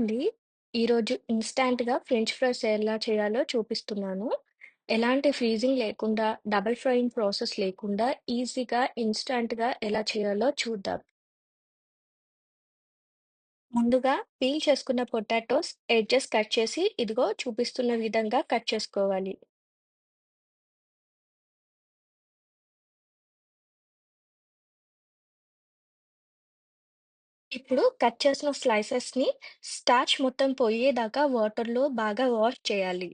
అండి. ఈరోజు ఇన్‌స్టాంట్‌గా French fries ఎలా చేయాలో చూపిస్తున్నాను. ఎలాంటి ఫ్రీజింగ్ లేకుండా, డబుల్ ఫ్రైయింగ్ ప్రాసెస్ లేకుండా ఈజీగా, ఇన్‌స్టాంట్‌గా ఎలా చేయాలో చూద్దాం. ముందుగా పీల్ చేసుకున్న పొటాటోస్ ఎడ్జెస్ కట్ చేసి ఇదిగో చూపిస్తున్న విధంగా కట్ చేసుకోవాలి. ఇప్పుడు కట్ చేసిన స్లైసెస్‌ని స్టార్చ్ మొత్తం పోయేదాకా వాటర్‌లో బాగా వాష్ చేయాలి.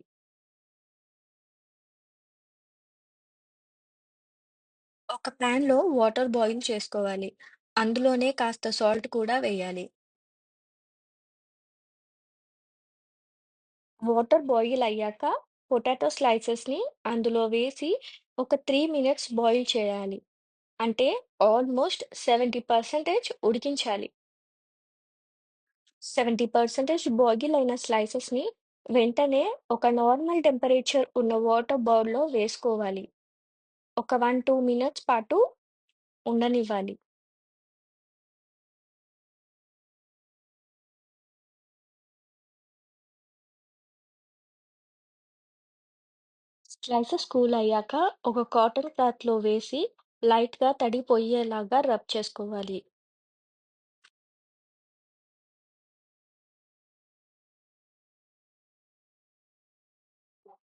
ఒక ప్యాన్‌లో వాటర్ బాయిల్ చేసుకోవాలి. అందులోనే కాస్త సాల్ట్ కూడా వేయాలి. వాటర్ బాయిల్ అయ్యాక పొటాటో స్లైసెస్‌ని అందులో వేసి ఒక 3 మినిట్స్ బాయిల్ చేయాలి. అంటే ఆల్మోస్ట్ 70% ఉడికించాలి. 70% బాయిల్ అయిన స్లైసెస్‌ని వెంటనే ఒక నార్మల్ టెంపరేచర్ ఉన్న వాటర్ బౌల్‌లో వేసుకోవాలి. ఒక 1, 2 మినిట్స్ పాటు ఉండనివ్వాలి. స్లైసెస్ కూల్ అయ్యాక ఒక కాటన్ క్లాత్‌లో వేసి లైట్‌గా తడిపోయేలాగా రబ్ చేసుకోవాలి.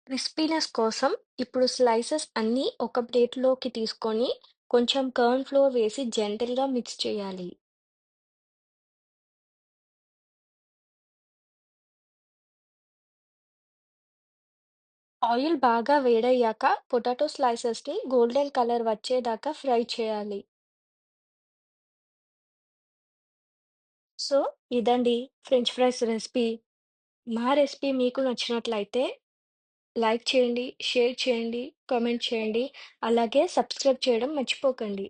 క్రిస్పీనెస్ కోసం ఇప్పుడు స్లైసెస్ అన్నీ ఒక ప్లేట్‌లోకి తీసుకొని కొంచెం కర్న్ ఫ్లోర్ వేసి జెంటల్గా మిక్స్ చేయాలి. ఆయిల్ బాగా వేడయ్యాక పొటాటో స్లైసెస్‌ని గోల్డెన్ కలర్ వచ్చేదాకా ఫ్రై చేయాలి. సో, ఇదండి ఫ్రెంచ్ ఫ్రైస్ రెసిపీ. మా రెసిపీ మీకు నచ్చినట్లయితే లైక్ చేయండి, షేర్ చేయండి, కామెంట్ చేయండి. అలాగే సబ్స్క్రైబ్ చేయడం మర్చిపోకండి.